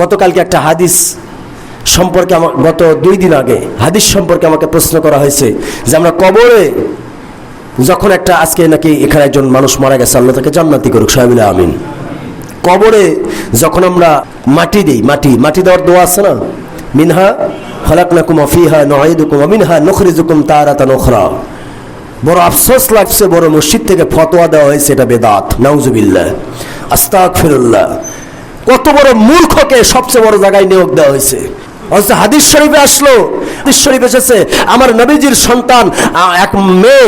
গতকালকে একটা হাদিস সম্পর্কে আমার গত দুই দিন আগে হাদিস সম্পর্কে আমাকে প্রশ্ন করা হয়েছে যে আমরা কবরে যখন একটা আজকে নাকি এখানে একজন মানুষ মারা গেছে, আল্লাহ তাকে জান্নাতি করুক সাহেবুল্লাহ আমিন। কবরে যখন আমরা মাটি দিই, মাটি মাটি দেওয়ার দোয়া আছে না? মিনহা হলাকনাকুম অফিহা নয়দুকুম অমিনহা নখরিজুকুম তারাতা নখরা বড় আফসোস লাগছে, বড় মসজিদ থেকে ফতোয়া দেওয়া হয়েছে, এটা বেদাত, নাউজুবিল্লাহ। আস্তাক ফিরুল্লাহ কত বড় মূর্খকে সবচেয়ে বড় জায়গায় নিয়োগ দেওয়া হয়েছে। অথচ হাদিস শরীফে আসলো, হাদিস শরীফ এসেছে, আমার নবীজির সন্তান এক মেয়ে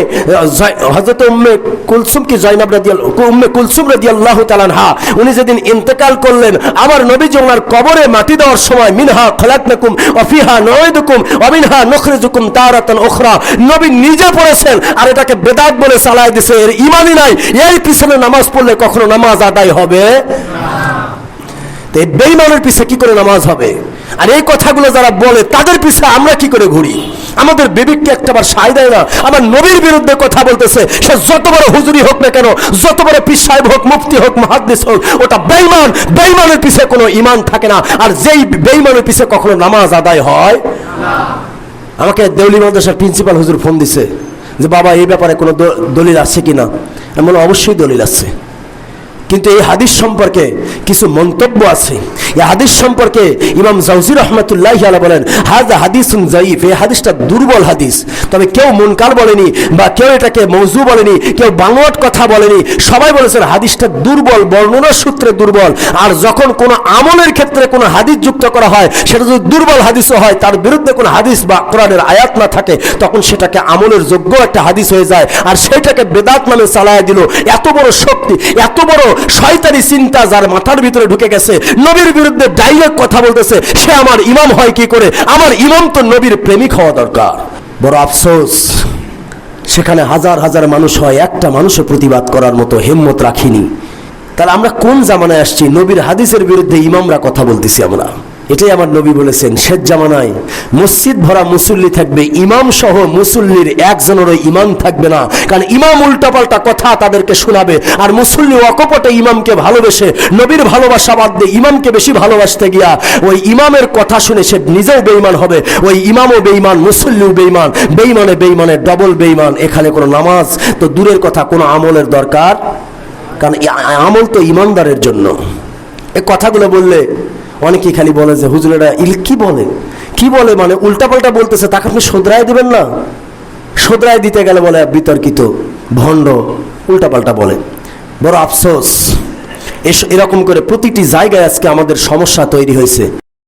হজরত উম্মে কুলসুম কি জয়নাব রাদিয়াল, উম্মে কুলসুম রাদিয়াল্লাহু হা উনি যেদিন ইন্তেকাল করলেন, আমার নবীজি ওনার কবরে মাটি দেওয়ার সময়, মিনহা খলাকনাকুম অফিহা নয়দুকুম অমিনহা নখরিজুকুম তারাতান উখরা। নবী নিজে পড়েছেন, আর এটাকে বেদাত বলে চালায় দিছে, এর ইমানই নাই। এই পিছনে নামাজ পড়লে কখনো নামাজ আদায় হবে? তো এই বেইমানের পিছে কি করে নামাজ হবে? আর এই কথাগুলো যারা বলে, তাদের পিছে আমরা কি করে ঘুরি? আমাদের বিবেককে একটাবার সাই দেয় না। আমার নবীর বিরুদ্ধে কথা বলতেছে, সে যত বড় হুজুরি হোক না কেন, যত বড় পীর সাহেব হোক, মুফতি হোক, মহাদ্দিস হোক, ওটা বেইমান বেইমানের পিছে কোনো ইমান থাকে না। আর যেই বেইমানের পিছে কখনো নামাজ আদায় হয়, আমাকে দেউলি মাদ্রাসার প্রিন্সিপাল হুজুর ফোন দিছে যে, বাবা, এই ব্যাপারে কোনো দলিল আছে কিনা? আমি অবশ্যই দলিল আছে। কিন্তু এই হাদিস সম্পর্কে কিছু মন্তব্য আছে। এই হাদিস সম্পর্কে ইমাম জাউজি রহমতুল্লাহ আলা বলেন হাজা হাদিসুন জাইফ এই হাদিসটা দুর্বল হাদিস। তবে কেউ মুনকার বলেনি বা কেউ এটাকে মৌজু বলেনি, কেউ বাংলাট কথা বলেনি। সবাই বলেছেন হাদিসটা দুর্বল, বর্ণনা সূত্রে দুর্বল। আর যখন কোনো আমলের ক্ষেত্রে কোনো হাদিস যুক্ত করা হয়, সেটা যদি দুর্বল হাদিসও হয়, তার বিরুদ্ধে কোনো হাদিস বা কোরআনের আয়াত না থাকে, তখন সেটাকে আমলের যোগ্য একটা হাদিস হয়ে যায়। আর সেটাকে বেদাত নামে চালায় দিল। এত বড় শক্তি, এত বড় শয়তানি চিন্তা যার মাথার ভিতরে ঢুকে গেছে, নবীর বিরুদ্ধে ডাইরেক্ট কথা বলতেছে, সে আমার ইমাম হয় কি করে? আমার ইমাম তো নবীর প্রেমিক হওয়া দরকার। বড় আফসোস, সেখানে হাজার হাজার মানুষ হয়, একটা মানুষও প্রতিবাদ করার মতো হেম্মত রাখিনি। তাহলে আমরা কোন জামানায় আসছি? নবীর হাদিসের বিরুদ্ধে ইমামরা কথা বলতেছি আমরা। এটাই আমার নবী বলেছেন, শেষ জামানায় মসজিদ ভরা মুসল্লি থাকবে, ইমাম সহ মুসল্লির একজনেরও ইমাম থাকবে না। কারণ ইমাম উল্টাপাল্টা কথা তাদেরকে শোনাবে, আর মুসল্লি অকপটে ইমামকে ভালোবেসে, নবীর ভালোবাসা বাদ দিয়ে ইমামকে বেশি ভালোবাসতে গিয়া ওই ইমামের কথা শুনে সে নিজেও বেইমান হবে, ওই ইমামও বেইমান মুসল্লিও বেইমান বেইমানে বেইমানে ডবল বেইমান এখানে কোনো নামাজ তো দূরের কথা, কোনো আমলের দরকার? কারণ আমল তো ইমানদারের জন্য। এ কথাগুলো বললে অনেকেই খালি বলে যে, হুজুরেরা ইল কি বলে? কি বলে মানে উল্টাপাল্টা বলতেছে, তাকে আপনি শোধরায় দেবেন না। শোধরায় দিতে গেলে বলে বিতর্কিত, ভণ্ড, উল্টাপাল্টা বলে। বড় আফসোস। এরকম করে প্রতিটি জায়গায় আজকে আমাদের সমস্যা তৈরি হয়েছে।